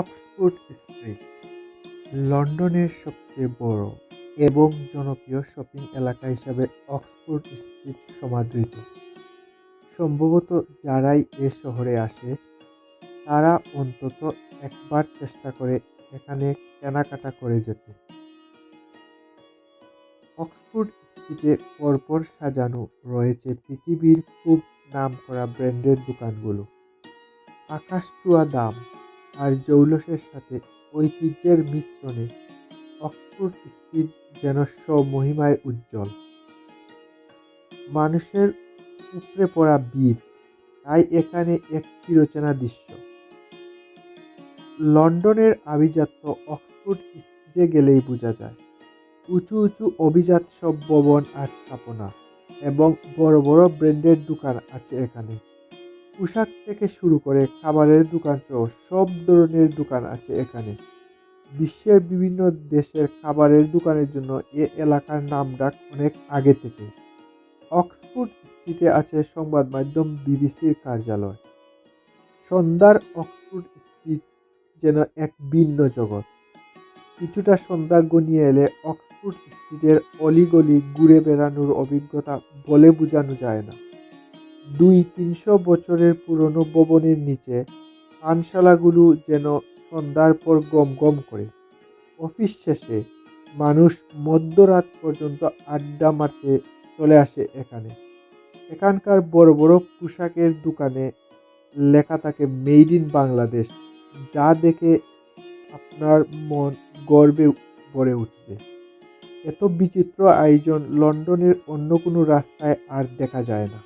Oxford street লন্ডনের সবচেয়ে বড় এবং জনপ্রিয় শপিং এলাকা হিসাবে অক্সফোর্ড স্ট্রিট সমাদৃত। সম্ভবত যারাই এ শহরে আসে, তারা অন্তত একবার চেষ্টা করে এখানে কেনাকাটা করে যেতে। অক্সফোর্ড স্ট্রিটে পরপর সাজানো রয়েছে পৃথিবীর খুব নামকরা ব্র্যান্ডের দোকানগুলো। আকাশ ছোঁয়া দাম আর জৌলসের সাথে ঐতিহ্যের মিশ্রণে অক্সফোর্ড স্ট্রিট যেন স্বমহিমায় উজ্জ্বল। মানুষের উপড়ে পড়া ভিড় তাই এখানে এক চিরচেনা দৃশ্য। লন্ডনের আভিজাত্য অক্সফোর্ড স্ট্রিটে গেলেই বোঝা যায়, উঁচু উঁচু অভিজাত সব ভবন আর স্থাপনা এবং বড় বড় ব্র্যান্ডের দোকান আছে এখানে। পোশাক থেকে শুরু করে খাবারের দোকান সহ সব ধরনের দোকান আছে এখানে। বিশ্বের বিভিন্ন দেশের খাবারের দোকানের জন্য এ এলাকার নাম ডাক অনেক আগে থেকে। অক্সফোর্ড স্ট্রিটে আছে সংবাদ মাধ্যম বিবিসির কার্যালয়। সন্ধ্যার অক্সফোর্ড স্ট্রিট যেন এক ভিন্ন জগৎ। কিছুটা সন্ধ্যা গনিয়ে এলে অক্সফোর্ড স্ট্রিটের অলিগলি ঘুরে বেড়ানোর অভিজ্ঞতা বলে বোঝানো যায় না। দুই তিনশো বছরের পুরনো ভবনের নিচে পানশালাগুলো যেন সন্ধ্যার পর গম গম করে। অফিস শেষে মানুষ মধ্যরাত পর্যন্ত আড্ডা মারতে চলে আসে এখানে। এখানকার বড় বড় পোশাকের দোকানে লেখা থাকে, মেড ইন বাংলাদেশ যা দেখে আপনার মন গর্বে ভরে উঠবে। এত বিচিত্র আয়োজন লন্ডনের অন্য কোনো রাস্তায় আর দেখা যায় না।